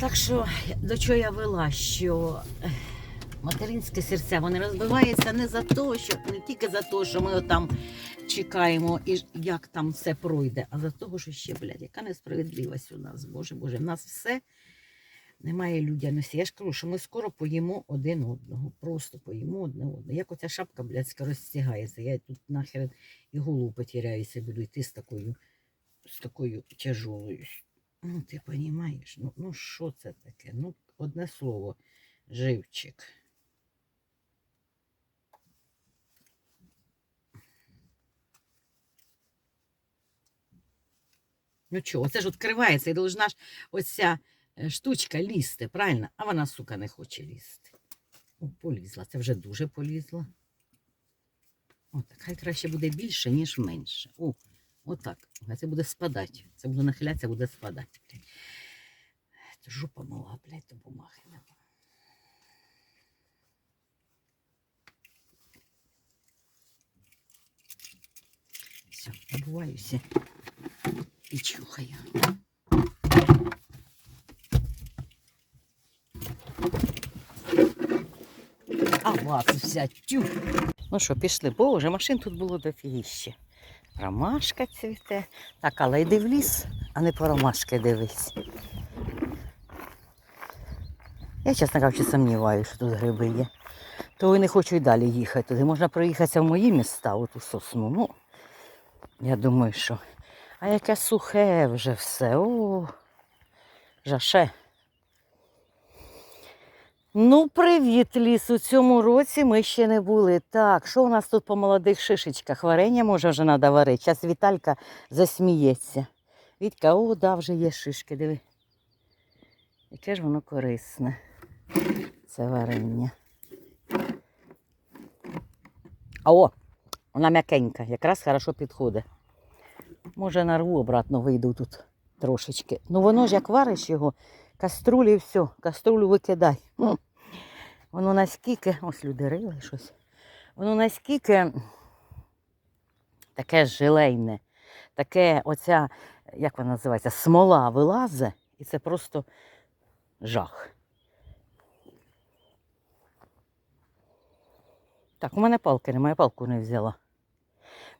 Так що до чого я вела, що материнське серця вони розбиваються не за те, що не тільки за те, що ми там чекаємо, і як там все пройде, а за того, що ще, блядь, яка несправедливість у нас, Боже Боже, в нас все немає людяності. Я ж кажу, що ми скоро поїмо один одного, просто поїмо одне одного. Як оця шапка блядська розтягається, я тут нахер і голову потеряюся, буду йти з такою, з такою тяжолою. Ну, ти розумієш, ну, ну що це таке? Ну, одне слово, живчик. Ну чого, це ж відкривається і должна ж оця е, штучка лізти, правильно? А вона, сука, не хоче лізти. О, полізла, це вже дуже полізла. О, так хай краще буде більше, ніж менше. О, отак. Це буде спадати. Це буде нахилятися, буде спадати. Це жопа мала, блядь, до бумаги. Все, набуваюся і чухаю. А вас вся тю. Ну що, пішли, боже, машин тут було дофігіще. Ромашка цвіте. Так, але йди в ліс, а не по ромашки дивись. Я, чесно кажучи, сумніваюся, що тут гриби є. То і не хочу й далі їхати. Туди можна проїхатися в мої міста, оту сосну. Ну, я думаю, що. А яке сухе вже все. О, жаше. Ну, привіт, ліс. У цьому році ми ще не були. Так, що у нас тут по молодих шишечках? Варення може вже треба варити. Зараз Віталька засміється. Вітька, о, да, вже є шишки, диви. Яке ж воно корисне. Це варення. А о, вона м'якенька, якраз хорошо підходить. Може, нарву обратно вийду тут трошечки. Ну воно ж як вариш його, каструлі все, каструлю викидай. Воно наскільки, ось люди рили щось. Воно наскільки таке жилейне, таке оця, як вона називається, смола вилазе, і це просто жах. Так, у мене палки немає, палку не взяла.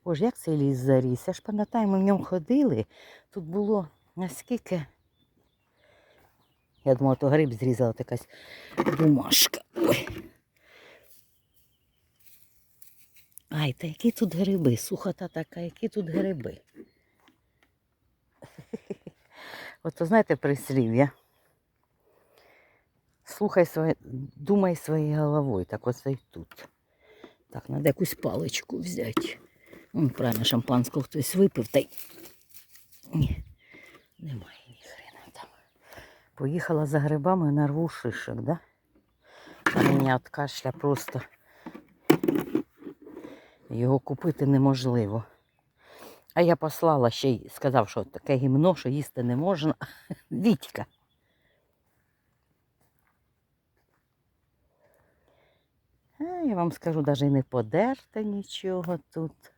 Боже, як цей ліс заріс. Я ж пам'ятаю, ми в ньому ходили. Тут було наскільки. Я думала, то гриб зрізала якась бумажка. Ой. Ай, та які тут гриби? Сухота така, які тут гриби. От то знаєте прислів'я. Слухай своє, думай своєю головою, так оце й тут. Так, треба якусь паличку взяти. Вон, правильно, шампанського хтось випив, та й. Ні, немає. Поїхала за грибами нарву шишок, да? Мені від кашля просто його купити неможливо. А я послала ще й сказав, що таке гімно, що їсти не можна. Вітька. А, я вам скажу, навіть не подерте нічого тут.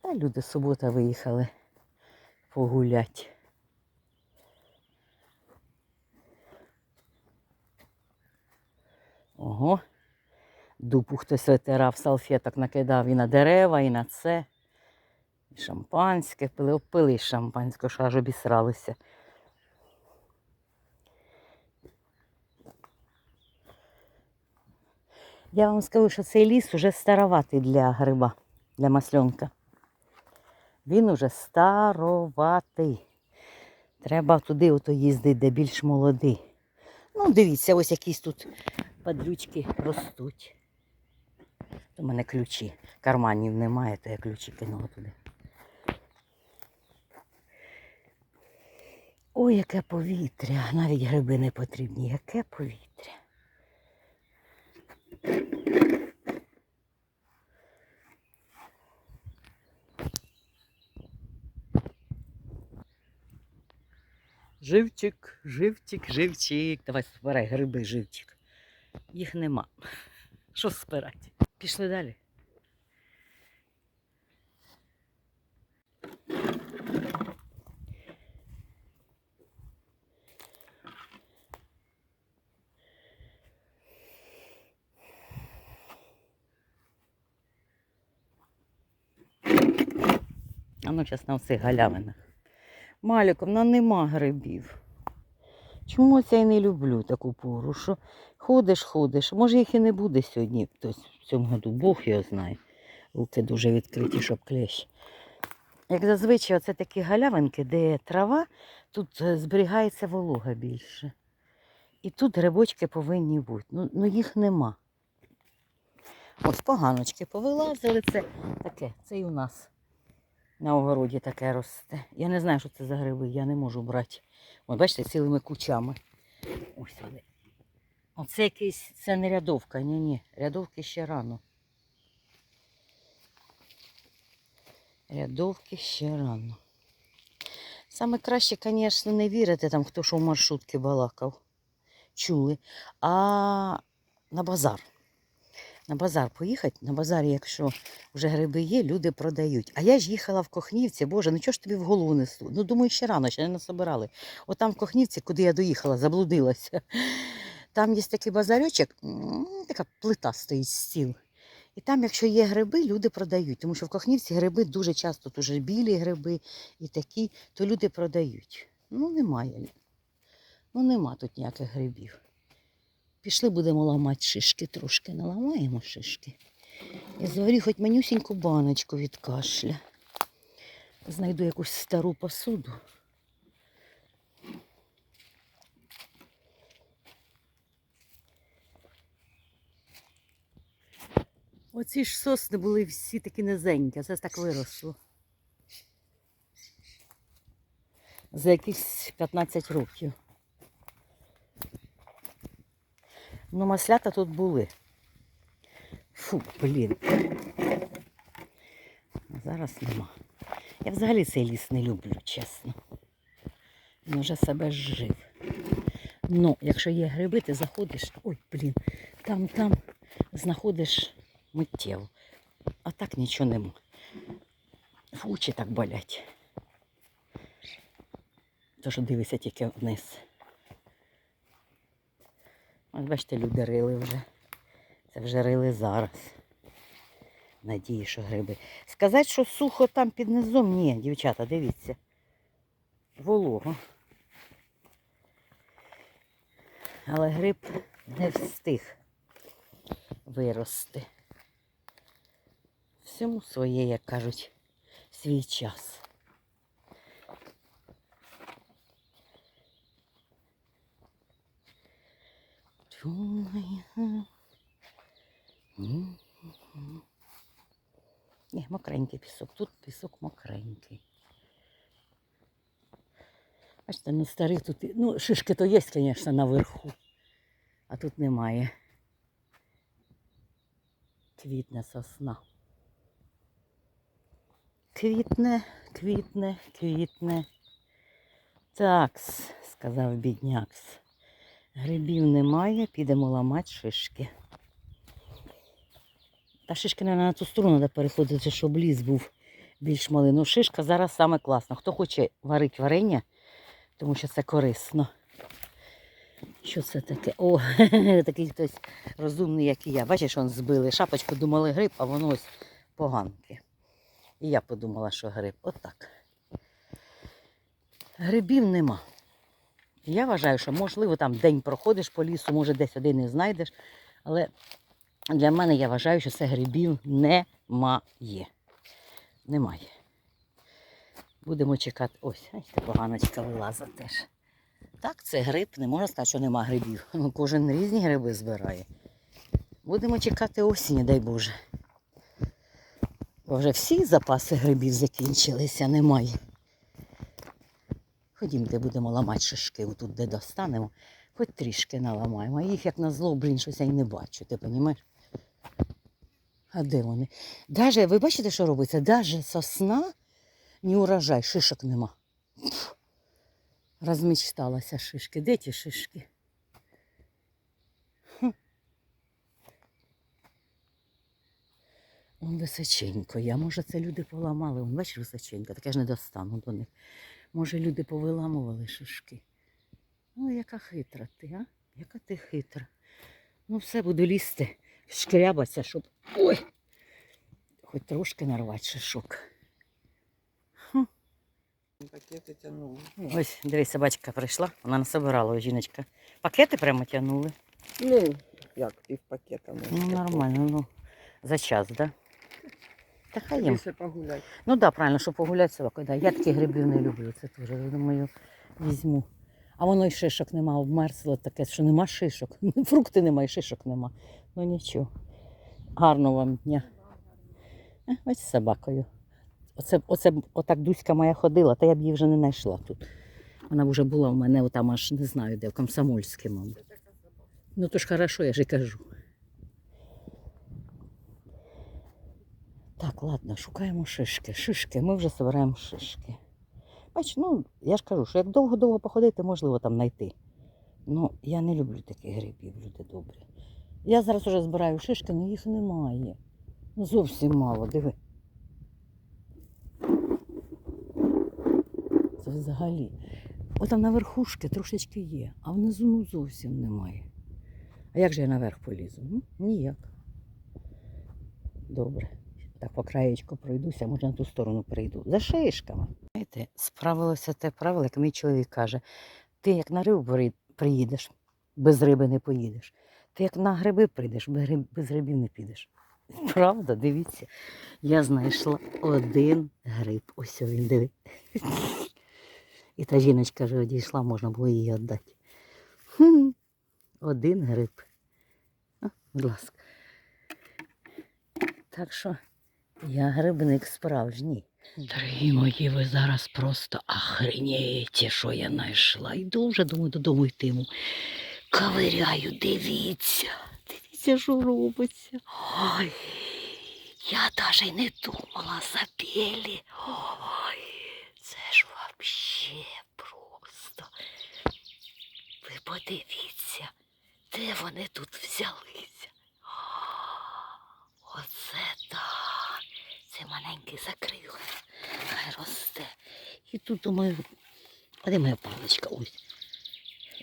Та люди субота виїхали погулять. Ого. Дупу хтось витирав, салфеток накидав і на дерева, і на це. І шампанське пили, опили шампанське, що аж обісралися. Я вам скажу, що цей ліс уже староватий для гриба, для масльонка. Він уже староватий. Треба туди ото їздити, де більш молодий. Ну, дивіться, ось якісь тут падлючки ростуть. У мене ключі. Карманів немає, то я ключі кинула туди. Ой, яке повітря. Навіть гриби не потрібні. Яке повітря. Живчик, живчик, живчик. Давай збирай гриби, живчик. Їх нема. Що збирати? Пішли далі. А ну зараз на всіх галявинах. Маліковна нема грибів. Чому це я не люблю таку пору? Що ходиш, ходиш. Може їх і не буде сьогодні, тобто в цьому году, Бог його знає. Руки дуже відкриті, щоб клещ. Як зазвичай, оце такі галявинки, де трава, тут е, зберігається волога більше. І тут грибочки повинні бути. Ну, ну їх нема. Ось поганочки повилазили. Це таке, це і у нас на огороді таке росте. Я не знаю, що це за гриби, я не можу брати. От бачите, цілими кучами. Ось вони. Оце якийсь, це не рядовка, ні, ні. Рядовки ще рано. Рядовки ще рано. Саме краще, звісно, не вірити там, хто що в маршрутки балакав. Чули. А на базар. На базар поїхати. На базарі, якщо вже гриби є, люди продають. А я ж їхала в Кохнівці, боже, ну чого ж тобі в голову несу? Ну, думаю, ще рано, ще не насобирали. От там в Кохнівці, куди я доїхала, заблудилася. Там є такий базарючок, така плита стоїть стіл. І там, якщо є гриби, люди продають. Тому що в Кохнівці гриби дуже часто, тут білі гриби і такі, то люди продають. Ну, немає. Ну, нема тут ніяких грибів. Пішли, будемо ламати шишки трошки. Наламаємо шишки. І зварю хоч манюсіньку баночку від кашля. Знайду якусь стару посуду. Оці ж сосни були всі такі низенькі, це так виросло. За якихось 15 років. Ну, маслята тут були. Фу, блін. Зараз нема. Я взагалі цей ліс не люблю, чесно. Він вже себе жив. Ну, якщо є гриби, ти заходиш, ой, блін, там, там знаходиш миттєво. А так нічого нема. Очі так болять. Тож дивися тільки вниз. Ось бачите, люди рили вже. Це вже рили зараз. Надію, що гриби. Сказати, що сухо там під низом, ні, дівчата, дивіться. Волого. Але гриб не встиг вирости. Всьому своє, як кажуть, свій час. Думаю. М. Ні, мокренький пісок. Тут пісок мокренький. Бачите, ну старий тут. Ну, шишки то є, звісно, наверху. А тут немає. Квітне сосна. Квітне, квітне, квітне. Такс, сказав біднякс. Грибів немає, підемо ламати шишки. Та шишки, мабуть, на ту сторону треба переходити, щоб ліс був більш малий. Ну, шишка зараз саме класно. Хто хоче варити варення, тому що це корисно. Що це таке? О, такий хтось розумний, як і я. Бачиш, он збили шапочку, думали гриб, а воно ось поганки. І я подумала, що гриб. Отак. Грибів нема. Я вважаю, що можливо там день проходиш по лісу, може десь один і знайдеш. Але для мене я вважаю, що це грибів немає. Немає. Будемо чекати. Ось, бачите, поганочка вилазить теж. Так, це гриб, не можна сказати, що нема грибів. Ну, Кожен різні гриби збирає. Будемо чекати осені, дай Боже. Бо вже всі запаси грибів закінчилися, немає. Ходімте, будемо ламати шишки, отут де достанемо, хоч трішки наламаємо. А їх як на зло, блін, щось я й не бачу, ти розумієш? А де вони? Даже, ви бачите, що робиться? Даже сосна, не урожай, шишок нема. Розмічталася шишки. Де ті шишки? Хм. Он височенько. Я, може, це люди поламали. Он, бачиш, височенько, так я ж не достану до них. Може, люди повиламували шишки. Ну, яка хитра ти, а? Яка ти хитра. Ну, все буду лізти, шкрябатися, щоб. Ой! Хоч трошки нарвати шишок. Пакети тягнули. Ось, дивись, собачка прийшла, вона насобирала жіночка. Пакети прямо тягнули. Ну, як, пів пакета. Ну, нормально, ну, за час, так? Да? Та хай їм. Більше погуляй. Ну так, да, правильно, щоб погуляти собакою. Да. Я такі грибів не люблю, це теж, я думаю, візьму. А воно й шишок нема, обмерзло таке, що нема шишок. Фрукти нема і шишок нема. Ну нічого. Гарного вам дня. Е, Ось з собакою. Оце, оце отак Дуська моя ходила, та я б її вже не знайшла тут. Вона вже була в мене там аж не знаю де, в Комсомольській, мабуть. Ну то ж хорошо, я ж і кажу. Так, ладно, шукаємо шишки. Шишки, ми вже збираємо шишки. Бач, ну, я ж кажу, що як довго-довго походити, можливо там знайти. Ну, я не люблю таких грибів, люди добрі. Я зараз уже збираю шишки, але їх немає. Ну, зовсім мало, диви. Це взагалі. Отам на верхушки трошечки є, а внизу ну зовсім немає. А як же я наверх полізу? Ну, ніяк. Добре. Так по краєчку пройдуся, може на ту сторону прийду. За шишками. Знаєте, справилося те правило, як мій чоловік каже: ти як на рибу приїдеш, без риби не поїдеш. Ти як на гриби прийдеш, без гриб- без грибів не підеш. Правда, дивіться, я знайшла один гриб. Ось він диви. І та жіночка вже одійшла, можна було її віддати. Один гриб. Будь ласка. Так що я грибник справжній. Дорогі мої, ви зараз просто охренєєте, що я знайшла. Йду вже думаю додому йтиму. Ковиряю, дивіться, дивіться, що робиться. Ой, я навіть не думала за білі. Ой, це ж вообще просто. Ви подивіться, де вони тут взялися. Оце так. Це маленький закрила. Хай росте. І тут думаю, а де моя паличка? Ось.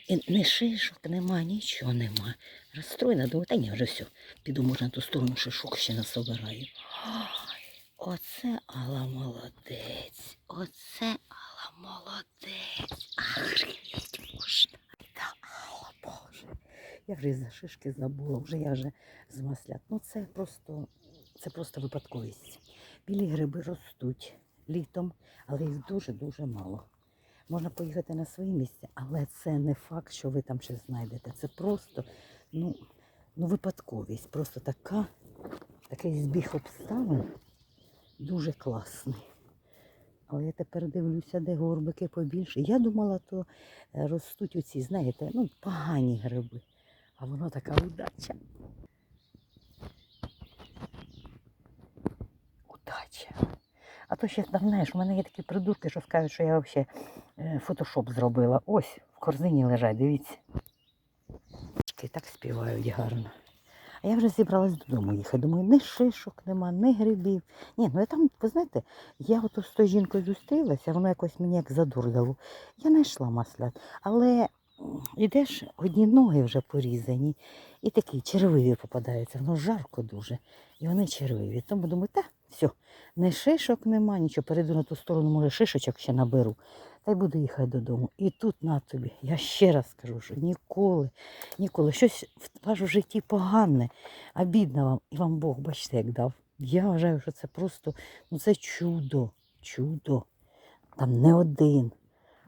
І не шишок нема, нічого нема. Розстроєна, думаю, та ні, вже все. Піду, може, на ту сторону шишок ще насобираю. Оце Алла молодець. Оце Алла молодець. Охренеть можна. Та Алла, Боже. Я вже за шишки забула, вже я вже з маслят. Ну це просто, це просто випадковість. Білі гриби ростуть літом, але їх дуже-дуже мало. Можна поїхати на свої місця, але це не факт, що ви там щось знайдете. Це просто ну, ну, випадковість. Просто така, такий збіг обставин дуже класний. Але я тепер дивлюся, де горбики побільше. Я думала, то е, ростуть оці, знаєте, ну, погані гриби. А воно така удача. Удача. А то ще знаєш, у мене є такі придурки, що скажуть, що я взагалі е, фотошоп зробила. Ось в корзині лежать, дивіться. Так співають гарно. А я вже зібралась додому їхати. Думаю, ні шишок нема, ні грибів. Ні, ну я там, ви знаєте, я ото з тою жінкою зустрілася, воно якось мені як задур дало. Я знайшла маслят. Але м, ідеш, одні ноги вже порізані, і такі червиві попадаються. Воно жарко дуже. І вони червиві. Тому думаю, та все, не шишок нема, нічого, перейду на ту сторону, може, шишечок ще наберу. Та й буду їхати додому. І тут на тобі. Я ще раз кажу, що ніколи, ніколи щось в вашому житті погане, а бідно вам, і вам Бог, бачите, як дав. Я вважаю, що це просто ну це чудо, чудо. Там не один.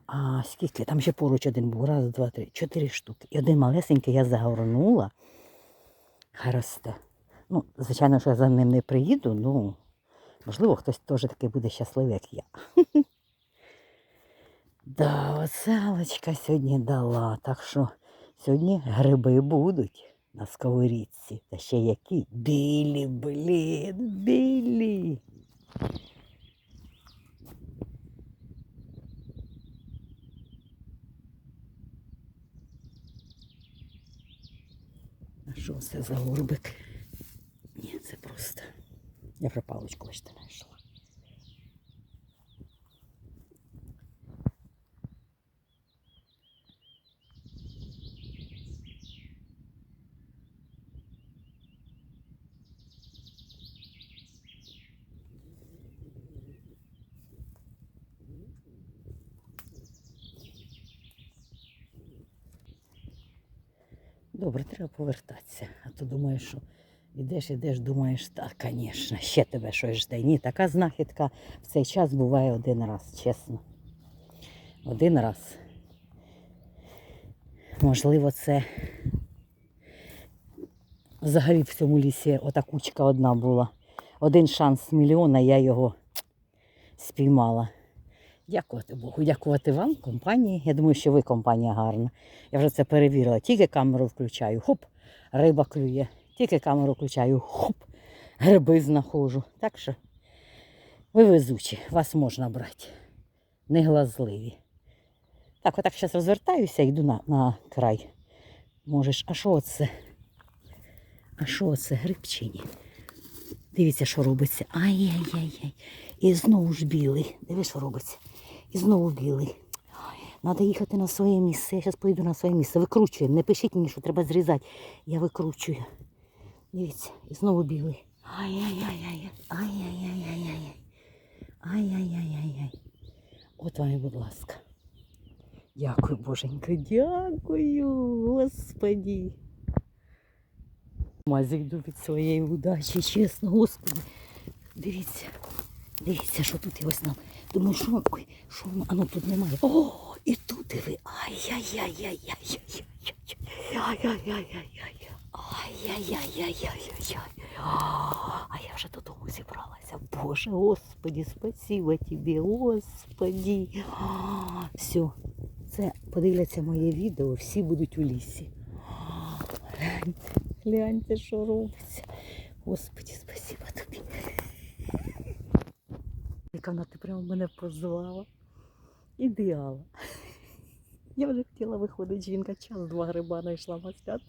А скільки? Там ще поруч один був. Раз, два, три, чотири штуки. І один малесенький я загорнула. Хай росте. Ну, звичайно, що я за ним не приїду, ну, можливо, хтось теж такий буде щасливий, як я. Да, оце Алочка сьогодні дала. Так що сьогодні гриби будуть на сковорідці. Та ще які білі, блін, білі. А що це за горбик? Я вже паличку ось знайшла. Добре, треба повертатися, а то думаю, що ідеш, ідеш, думаєш, так, звісно, ще тебе щось жде. Ні, така знахідка в цей час буває один раз, чесно. Один раз. Можливо, це взагалі в цьому лісі ота кучка одна була. Один шанс мільйона, я його спіймала. Дякувати Богу, дякувати вам, компанії. Я думаю, що ви компанія гарна. Я вже це перевірила. Тільки камеру включаю, хоп, риба клює. Тільки камеру включаю, хоп, гриби знаходжу. Так що ви везучі, вас можна брати. Не глазливі. Так, отак зараз розвертаюся, йду на, на край. Можеш, а що це? А що це, гриб чи ні? Дивіться, що робиться. Ай-яй-яй-яй. І знову ж білий. Диви, що робиться. І знову білий. Треба їхати на своє місце. Я зараз поїду на своє місце. Викручуємо. Не пишіть мені, що треба зрізати. Я викручую. Дивіться, і знову білий. Ай-яй-яй-яй. Ай-яй-яй-яй-яй. Ай-яй-яй-яй-яй. От вам і, будь ласка. Дякую, Боженька, дякую, Господі. Мазі йду від своєї удачі, чесно, Господи. Дивіться, дивіться, що тут і ось нам. Думаю, що що воно? А ну тут немає. О, і тут диви. Ай-яй-яй-яй-яй-яй-яй. А я вже додому зібралася. Боже, Господи, спасибо тобі, Господи. Все, це подивляться моє відео, всі будуть у лісі. Гляньте, що робиться. Господи, спасибо тобі. Яка вона ти прямо мене позвала. Ідеал. Я вже хотіла виходити, жінка час два гриба знайшла маслят.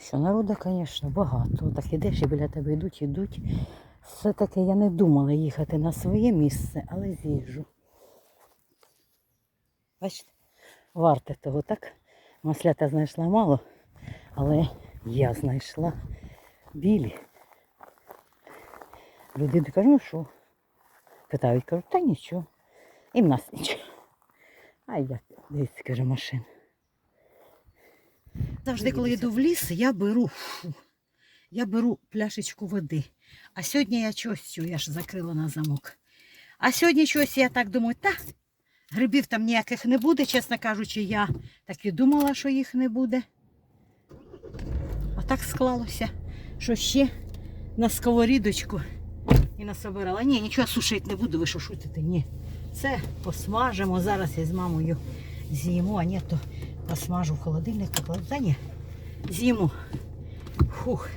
Що, народу, звісно, багато. Так ідеш і біля тебе йдуть, йдуть. Все-таки я не думала їхати на своє місце, але з'їжджу. Бачите, варте того, так? Маслята знайшла мало, але я знайшла білі. Люди кажуть, ну що? Питають, кажуть, та нічого. І в нас нічого. А я дивіться, каже, машина. Завжди, коли йду в ліс, я беру, фу, я беру пляшечку води. А сьогодні я чогось цю, я ж закрила на замок. А сьогодні щось я так думаю, та грибів там ніяких не буде, чесно кажучи, я так і думала, що їх не буде. А так склалося, що ще на сковорідочку і насобирала. Ні, нічого сушити не буду, ви що шутите? Ні. Це посмажимо. Зараз я з мамою з'їмо, а ні, то посмажу в холодильник, покладу. Та з'їмо. Фух.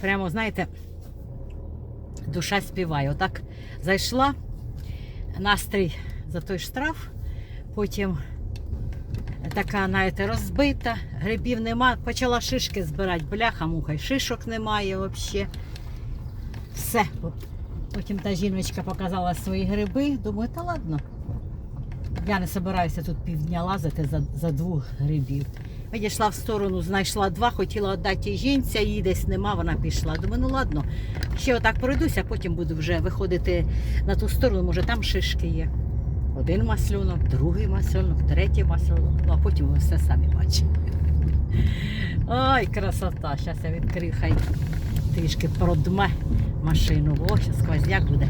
Прямо, знаєте, душа співає. Отак зайшла, настрій за той штраф, потім така, знаєте, розбита, грибів нема, почала шишки збирати, бляха, муха, шишок немає взагалі. Все. Потім та жіночка показала свої гриби. Думаю, та ладно. Я не збираюся тут півдня лазити за, за двох грибів. Відійшла в сторону, знайшла два, хотіла віддати жінця, її десь нема, вона пішла. Думаю, ну ладно, ще отак пройдуся, потім буду вже виходити на ту сторону, може там шишки є. Один маслюнок, другий маслюнок, третій маслюнок, ну а потім ви все самі бачите. Ой, красота! Зараз я відкрию, хай трішки продме машину. О, зараз сквозняк буде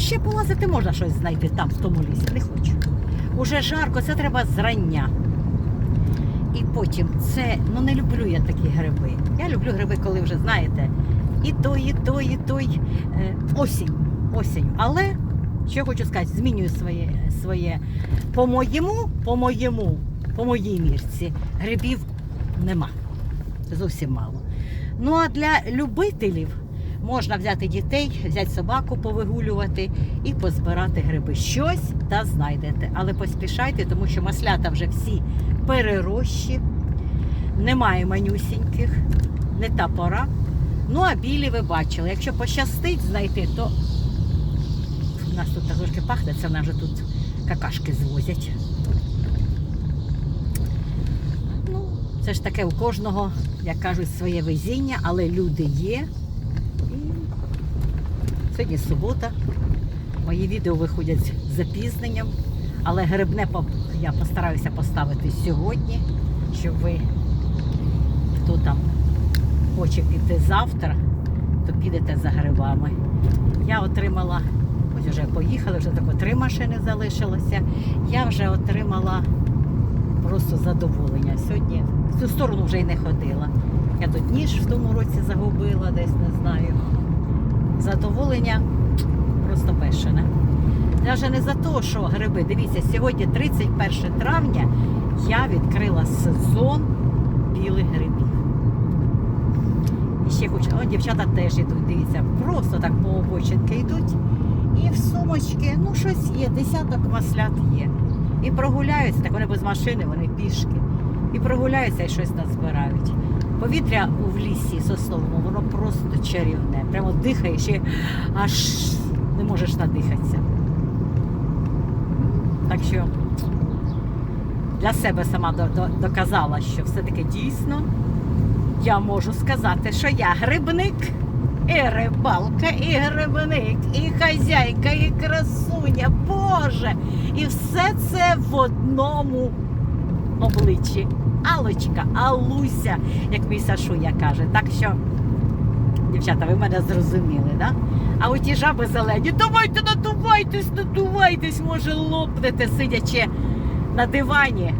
ще полазити можна щось знайти там, в тому лісі. Не хочу. Уже жарко, це треба зрання. І потім це, ну не люблю я такі гриби. Я люблю гриби, коли вже знаєте, і той, і той, і той. Е, осінь. Осінь. Але що хочу сказати, змінюю своє, своє по моєму, по моєму, по моїй мірці. Грибів нема. Зовсім мало. Ну а для любителів можна взяти дітей, взяти собаку, повигулювати і позбирати гриби. Щось та знайдете. Але поспішайте, тому що маслята вже всі перерощі, немає манюсіньких, не та пора. Ну а білі ви бачили. Якщо пощастить знайти, то у нас тут трошки пахне, це нам вже тут какашки звозять. Ну, це ж таке у кожного, як кажуть, своє везіння, але люди є. Сьогодні субота. Мої відео виходять з запізненням, Але грибне я постараюся поставити сьогодні, щоб ви, хто там хоче піти завтра, то підете за грибами. Я отримала, ось вже поїхали, вже тако три машини залишилося. Я вже отримала просто задоволення. Сьогодні в цю сторону вже й не ходила. Я тут ніж в тому році загубила, десь не знаю. Задоволення просто бешене. Навіть не за те, що гриби. Дивіться, сьогодні 31 травня я відкрила сезон білих грибів. І ще хочу, о, дівчата теж йдуть, дивіться, просто так по обочинки йдуть. І в сумочки, ну щось є, десяток маслят є. І прогуляються, так вони без машини, вони пішки. І прогуляються і щось назбирають. Повітря в лісі сосновому, воно просто чарівне. Прямо дихаєш і аж не можеш надихатися. Так що для себе сама до- до- доказала, що все-таки дійсно я можу сказати, що я грибник, і рибалка, і грибник, і хазяйка, і красуня, Боже! І все це в одному обличчі. Алочка, Алуся, як мій Сашуня каже. Так що, дівчата, ви мене зрозуміли, да? А от ті жаби зелені, давайте надувайтесь, надувайтесь, може лопнете, сидячи на дивані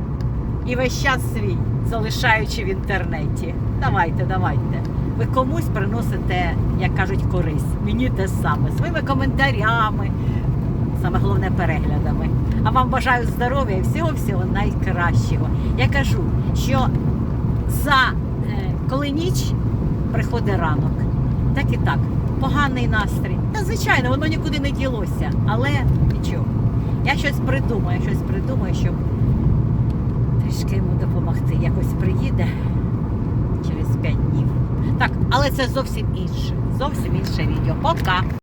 і весь час свій залишаючи в інтернеті. Давайте, давайте. Ви комусь приносите, як кажуть, користь. Мені те саме, своїми коментарями, саме головне переглядами. А вам бажаю здоров'я і всього-всього найкращого. Я кажу, що за е, коли ніч приходить ранок, так і так. Поганий настрій. Та звичайно, воно нікуди не ділося, але нічого. Я щось придумаю, щось придумаю, щоб трішки йому допомогти. Якось приїде через 5 днів. Так, але це зовсім інше. Зовсім інше відео. Пока!